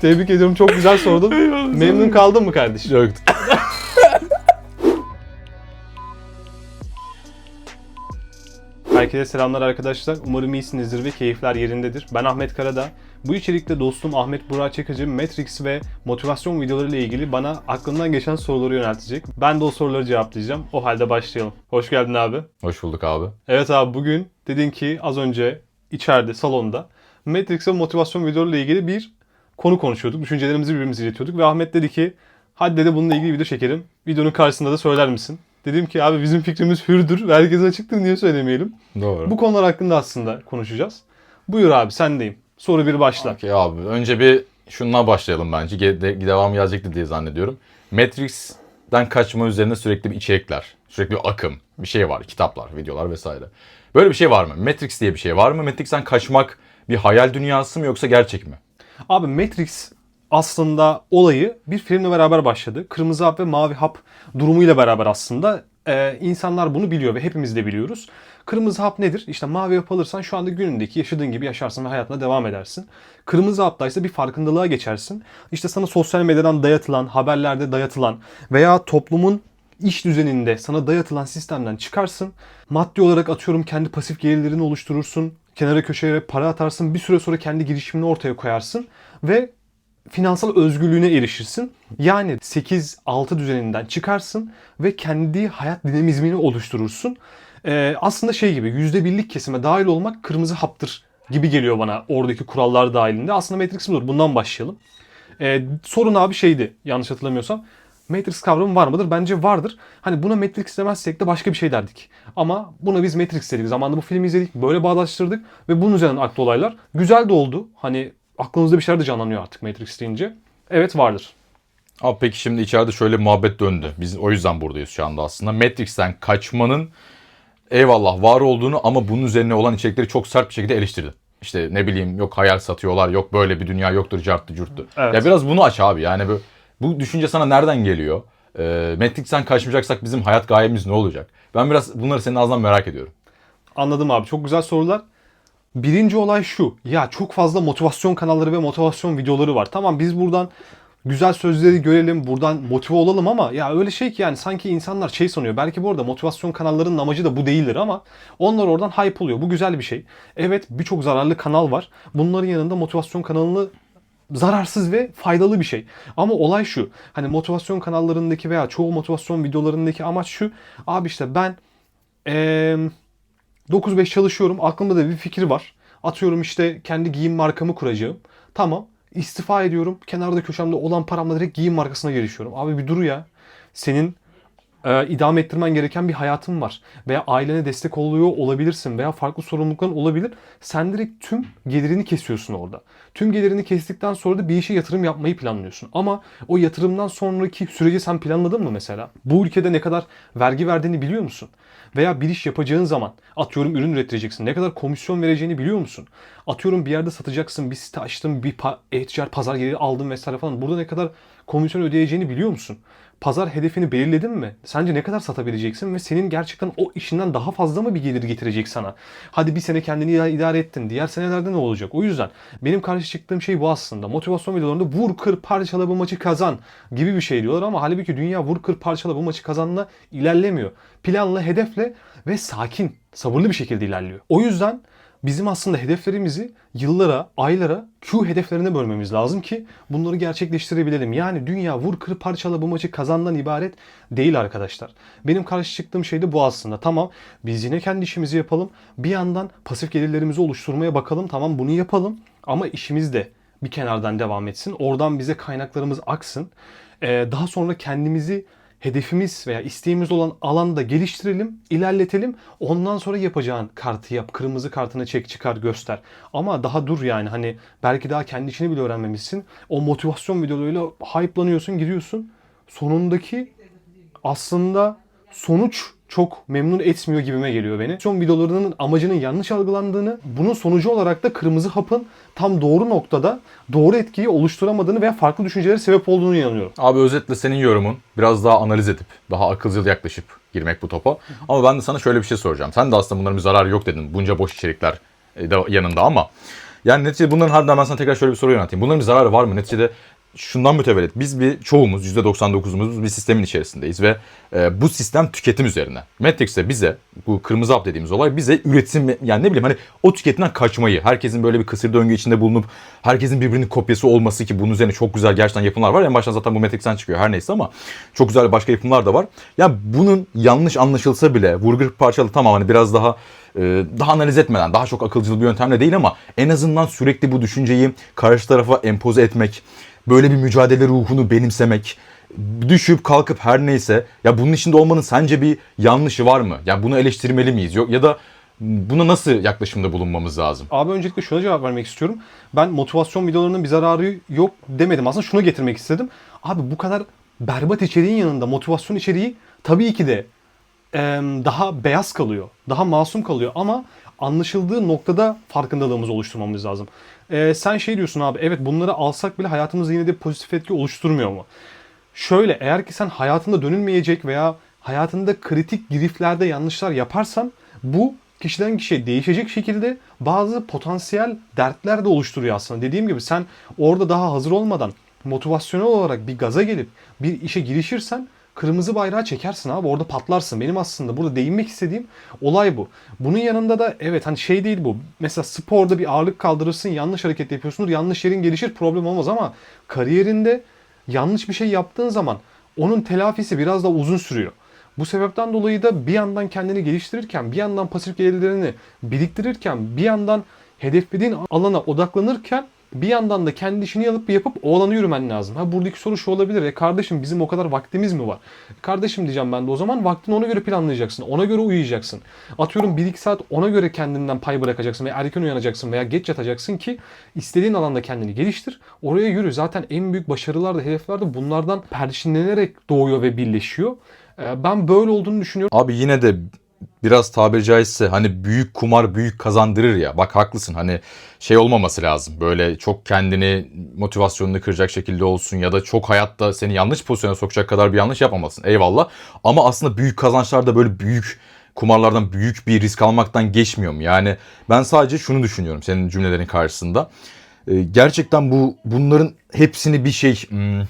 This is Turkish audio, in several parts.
Tebrik ediyorum. Çok güzel sordun. Memnun kaldın mı kardeşim? Yok. Herkese selamlar arkadaşlar. Umarım iyisinizdir ve keyifler yerindedir. Ben Ahmet Karadağ. Bu içerikte dostum Ahmet Burak Çakıcı Matrix ve motivasyon videoları ile ilgili bana aklından geçen soruları yöneltecek. Ben de o soruları cevaplayacağım. O halde başlayalım. Hoş geldin abi. Hoş bulduk abi. Evet abi bugün dedin ki az önce içeride salonda Matrix ve motivasyon videoları ile ilgili bir konu konuşuyorduk. Düşüncelerimizi birbirimize iletiyorduk ve Ahmet dedi ki hadi dedi bununla ilgili video çekelim. Videonun karşısında da söyler misin? Dedim ki abi bizim fikrimiz hürdür ve herkese açıktır niye söylemeyelim. Doğru. Bu konular hakkında aslında konuşacağız. Buyur abi sendeyim. Soru bir başla. Okey abi. Önce bir şundan başlayalım bence. Ge- de- devam gelecekti diye zannediyorum. Matrix'ten kaçma üzerine sürekli bir içerikler, sürekli bir akım, bir şey var. Kitaplar, videolar vesaire. Böyle bir şey var mı? Matrix diye bir şey var mı? Matrix'ten kaçmak bir hayal dünyası mı yoksa gerçek mi? Abi Matrix aslında olayı bir filmle beraber başladı. Kırmızı hap ve mavi hap durumuyla beraber aslında e, insanlar bunu biliyor ve hepimiz de biliyoruz. Kırmızı hap nedir? İşte mavi hap alırsan şu anda günündeki yaşadığın gibi yaşarsın ve hayatına devam edersin. Kırmızı haptaysa bir farkındalığa geçersin. İşte sana sosyal medyadan dayatılan, haberlerde dayatılan veya toplumun iş düzeninde sana dayatılan sistemden çıkarsın. Maddi olarak atıyorum kendi pasif gelirlerini oluşturursun. Kenara köşeye para atarsın. Bir süre sonra kendi girişimini ortaya koyarsın. Ve finansal özgürlüğüne erişirsin. Yani 8-6 düzeninden çıkarsın ve kendi hayat dinamizmini oluşturursun. Ee, aslında şey gibi %1'lik kesime dahil olmak kırmızı haptır gibi geliyor bana oradaki kurallar dahilinde. Aslında Matrix budur. Bundan başlayalım. Ee, sorun abi şeydi yanlış hatırlamıyorsam. Matrix kavramı var mıdır? Bence vardır. Hani buna Matrix demezsek de başka bir şey derdik. Ama buna biz Matrix dedik. Zamanında bu filmi izledik. Böyle bağdaştırdık. Ve bunun üzerinden aktı olaylar. Güzel de oldu. Hani aklınızda bir şeyler de canlanıyor artık Matrix deyince. Evet vardır. Abi peki şimdi içeride şöyle muhabbet döndü. Biz o yüzden buradayız şu anda aslında. Matrix'ten kaçmanın eyvallah var olduğunu ama bunun üzerine olan içerikleri çok sert bir şekilde eleştirdi. İşte ne bileyim yok hayal satıyorlar, yok böyle bir dünya yoktur, carttı curttu. Evet. Ya biraz bunu aç abi. Yani bu, bu düşünce sana nereden geliyor? Ee, Matrix'ten kaçmayacaksak bizim hayat gayemiz ne olacak? Ben biraz bunları senin ağzından merak ediyorum. Anladım abi. Çok güzel sorular. Birinci olay şu. Ya çok fazla motivasyon kanalları ve motivasyon videoları var. Tamam biz buradan güzel sözleri görelim, buradan motive olalım ama ya öyle şey ki yani sanki insanlar şey sanıyor. Belki bu arada motivasyon kanallarının amacı da bu değildir ama onlar oradan hype oluyor. Bu güzel bir şey. Evet birçok zararlı kanal var. Bunların yanında motivasyon kanalını zararsız ve faydalı bir şey. Ama olay şu. Hani motivasyon kanallarındaki veya çoğu motivasyon videolarındaki amaç şu. Abi işte ben eee 9-5 çalışıyorum. Aklımda da bir fikir var. Atıyorum işte kendi giyim markamı kuracağım. Tamam. İstifa ediyorum. Kenarda köşemde olan paramla direkt giyim markasına girişiyorum. Abi bir dur ya. Senin e, idame ettirmen gereken bir hayatın var. Veya ailene destek oluyor olabilirsin. Veya farklı sorumlulukların olabilir. Sen direkt tüm gelirini kesiyorsun orada. Tüm gelirini kestikten sonra da bir işe yatırım yapmayı planlıyorsun. Ama o yatırımdan sonraki süreci sen planladın mı mesela? Bu ülkede ne kadar vergi verdiğini biliyor musun? Veya bir iş yapacağın zaman atıyorum ürün üreteceksin. Ne kadar komisyon vereceğini biliyor musun? Atıyorum bir yerde satacaksın, bir site açtın, bir pa- e-ticaret pazar yeri aldın vesaire falan. Burada ne kadar komisyon ödeyeceğini biliyor musun? Pazar hedefini belirledin mi? Sence ne kadar satabileceksin ve senin gerçekten o işinden daha fazla mı bir gelir getirecek sana? Hadi bir sene kendini ida- idare ettin. Diğer senelerde ne olacak? O yüzden benim karşı çıktığım şey bu aslında. Motivasyon videolarında vur kır parçala bu maçı kazan gibi bir şey diyorlar ama halbuki dünya vur kır parçala bu maçı kazanla ilerlemiyor. Planla, hedefle ve sakin, sabırlı bir şekilde ilerliyor. O yüzden bizim aslında hedeflerimizi yıllara, aylara, Q hedeflerine bölmemiz lazım ki bunları gerçekleştirebilelim. Yani dünya vur kır parçala bu maçı kazandan ibaret değil arkadaşlar. Benim karşı çıktığım şey de bu aslında. Tamam biz yine kendi işimizi yapalım. Bir yandan pasif gelirlerimizi oluşturmaya bakalım. Tamam bunu yapalım ama işimiz de bir kenardan devam etsin. Oradan bize kaynaklarımız aksın. Ee, daha sonra kendimizi hedefimiz veya isteğimiz olan alanda geliştirelim, ilerletelim. Ondan sonra yapacağın kartı yap. Kırmızı kartını çek, çıkar, göster. Ama daha dur yani hani belki daha kendi işini bile öğrenmemişsin. O motivasyon videolarıyla hype'lanıyorsun, giriyorsun. Sonundaki aslında sonuç çok memnun etmiyor gibime geliyor beni. Son videolarının amacının yanlış algılandığını, bunun sonucu olarak da kırmızı hapın tam doğru noktada doğru etkiyi oluşturamadığını veya farklı düşüncelere sebep olduğunu inanıyorum. Abi özetle senin yorumun biraz daha analiz edip, daha akılcıl yaklaşıp girmek bu topa. Ama ben de sana şöyle bir şey soracağım. Sen de aslında bunların bir zararı yok dedin. Bunca boş içerikler e, yanında ama Yani neticede bunların harbiden ben sana tekrar şöyle bir soru yönelteyim. Bunların bir zararı var mı? Neticede şundan mütevellit. Biz bir çoğumuz %99'umuz bir sistemin içerisindeyiz ve e, bu sistem tüketim üzerine. Matrix de bize bu kırmızı hap dediğimiz olay bize üretim yani ne bileyim hani o tüketimden kaçmayı herkesin böyle bir kısır döngü içinde bulunup herkesin birbirinin kopyası olması ki bunun üzerine çok güzel gerçekten yapımlar var. En baştan zaten bu Matrix'ten çıkıyor her neyse ama çok güzel başka yapımlar da var. Ya bunun yanlış anlaşılsa bile vurgu parçalı tamam hani biraz daha e, daha analiz etmeden daha çok akılcıl bir yöntemle değil ama en azından sürekli bu düşünceyi karşı tarafa empoze etmek böyle bir mücadele ruhunu benimsemek, düşüp kalkıp her neyse ya bunun içinde olmanın sence bir yanlışı var mı? Ya bunu eleştirmeli miyiz? Yok ya da buna nasıl yaklaşımda bulunmamız lazım? Abi öncelikle şuna cevap vermek istiyorum. Ben motivasyon videolarının bir zararı yok demedim. Aslında şunu getirmek istedim. Abi bu kadar berbat içeriğin yanında motivasyon içeriği tabii ki de daha beyaz kalıyor. Daha masum kalıyor ama anlaşıldığı noktada farkındalığımızı oluşturmamız lazım. Ee, sen şey diyorsun abi evet bunları alsak bile hayatımızda yine de pozitif etki oluşturmuyor mu? Şöyle eğer ki sen hayatında dönülmeyecek veya hayatında kritik giriflerde yanlışlar yaparsan bu kişiden kişiye değişecek şekilde bazı potansiyel dertler de oluşturuyor aslında. Dediğim gibi sen orada daha hazır olmadan motivasyonel olarak bir gaza gelip bir işe girişirsen kırmızı bayrağı çekersin abi orada patlarsın. Benim aslında burada değinmek istediğim olay bu. Bunun yanında da evet hani şey değil bu. Mesela sporda bir ağırlık kaldırırsın yanlış hareket yapıyorsundur yanlış yerin gelişir problem olmaz ama kariyerinde yanlış bir şey yaptığın zaman onun telafisi biraz daha uzun sürüyor. Bu sebepten dolayı da bir yandan kendini geliştirirken, bir yandan pasif gelirlerini biriktirirken, bir yandan hedeflediğin alana odaklanırken bir yandan da kendi işini yapıp yapıp o alana yürümen lazım. Ha buradaki soru şu olabilir. E kardeşim bizim o kadar vaktimiz mi var? Kardeşim diyeceğim ben de o zaman vaktini ona göre planlayacaksın. Ona göre uyuyacaksın. Atıyorum 1-2 saat ona göre kendinden pay bırakacaksın veya erken uyanacaksın veya geç yatacaksın ki istediğin alanda kendini geliştir. Oraya yürü. Zaten en büyük başarılar da hedefler de bunlardan perçinlenerek doğuyor ve birleşiyor. Ee, Ben böyle olduğunu düşünüyorum. Abi yine de biraz tabiri caizse hani büyük kumar büyük kazandırır ya. Bak haklısın hani şey olmaması lazım. Böyle çok kendini motivasyonunu kıracak şekilde olsun ya da çok hayatta seni yanlış pozisyona sokacak kadar bir yanlış yapmamasın. Eyvallah. Ama aslında büyük kazançlar da böyle büyük kumarlardan büyük bir risk almaktan geçmiyor mu? Yani ben sadece şunu düşünüyorum senin cümlelerin karşısında. Ee, gerçekten bu bunların hepsini bir şey hmm,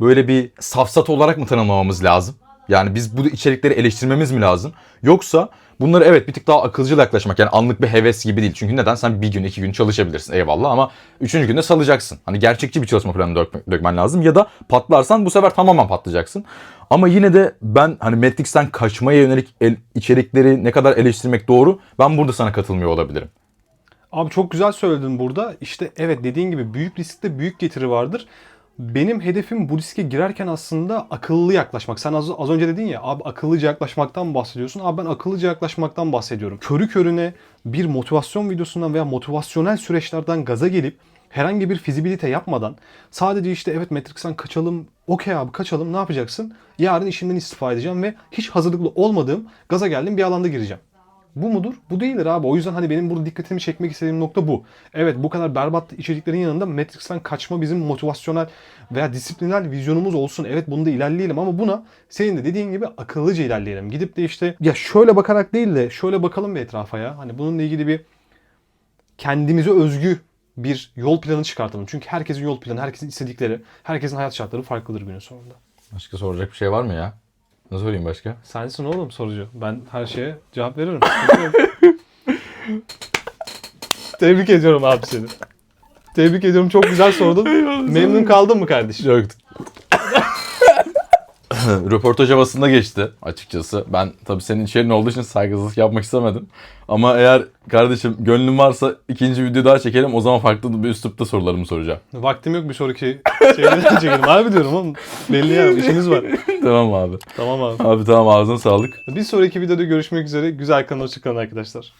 böyle bir safsat olarak mı tanımlamamız lazım? Yani biz bu içerikleri eleştirmemiz mi lazım? Yoksa bunları evet bir tık daha akılcıl yaklaşmak yani anlık bir heves gibi değil. Çünkü neden? Sen bir gün iki gün çalışabilirsin eyvallah ama üçüncü günde salacaksın. Hani gerçekçi bir çalışma planı dök- dökmen lazım ya da patlarsan bu sefer tamamen patlayacaksın. Ama yine de ben hani Matrix'ten kaçmaya yönelik el- içerikleri ne kadar eleştirmek doğru ben burada sana katılmıyor olabilirim. Abi çok güzel söyledin burada. İşte evet dediğin gibi büyük riskte büyük getiri vardır. Benim hedefim bu riske girerken aslında akıllı yaklaşmak. Sen az, az önce dedin ya abi akıllıca yaklaşmaktan bahsediyorsun. Abi ben akıllıca yaklaşmaktan bahsediyorum. Körü körüne bir motivasyon videosundan veya motivasyonel süreçlerden gaza gelip herhangi bir fizibilite yapmadan sadece işte evet Matrix'ten kaçalım okey abi kaçalım ne yapacaksın? Yarın işimden istifa edeceğim ve hiç hazırlıklı olmadığım gaza geldim bir alanda gireceğim. Bu mudur? Bu değildir abi. O yüzden hani benim burada dikkatimi çekmek istediğim nokta bu. Evet bu kadar berbat içeriklerin yanında Matrix'ten kaçma bizim motivasyonel veya disiplinel vizyonumuz olsun. Evet bunda ilerleyelim ama buna senin de dediğin gibi akıllıca ilerleyelim. Gidip de işte ya şöyle bakarak değil de şöyle bakalım bir etrafa ya. Hani bununla ilgili bir kendimize özgü bir yol planı çıkartalım. Çünkü herkesin yol planı, herkesin istedikleri, herkesin hayat şartları farklıdır günün sonunda. Başka soracak bir şey var mı ya? Ne sorayım başka? Sensin oğlum sorucu. Ben her şeye cevap veririm. Tebrik ediyorum abi seni. Tebrik ediyorum. Çok güzel sordun. Memnun kaldın mı kardeşim? Yok. Röportaj havasında geçti açıkçası. Ben tabii senin içeriğin olduğu için saygısızlık yapmak istemedim. Ama eğer kardeşim gönlün varsa ikinci video daha çekelim. O zaman farklı bir üslupta sorularımı soracağım. Vaktim yok bir sonraki şeyden çekelim. Harbi diyorum oğlum. Belli ya işimiz var. tamam abi. Tamam abi. Abi tamam ağzına sağlık. Bir sonraki videoda görüşmek üzere. Güzel kalın hoşçakalın arkadaşlar.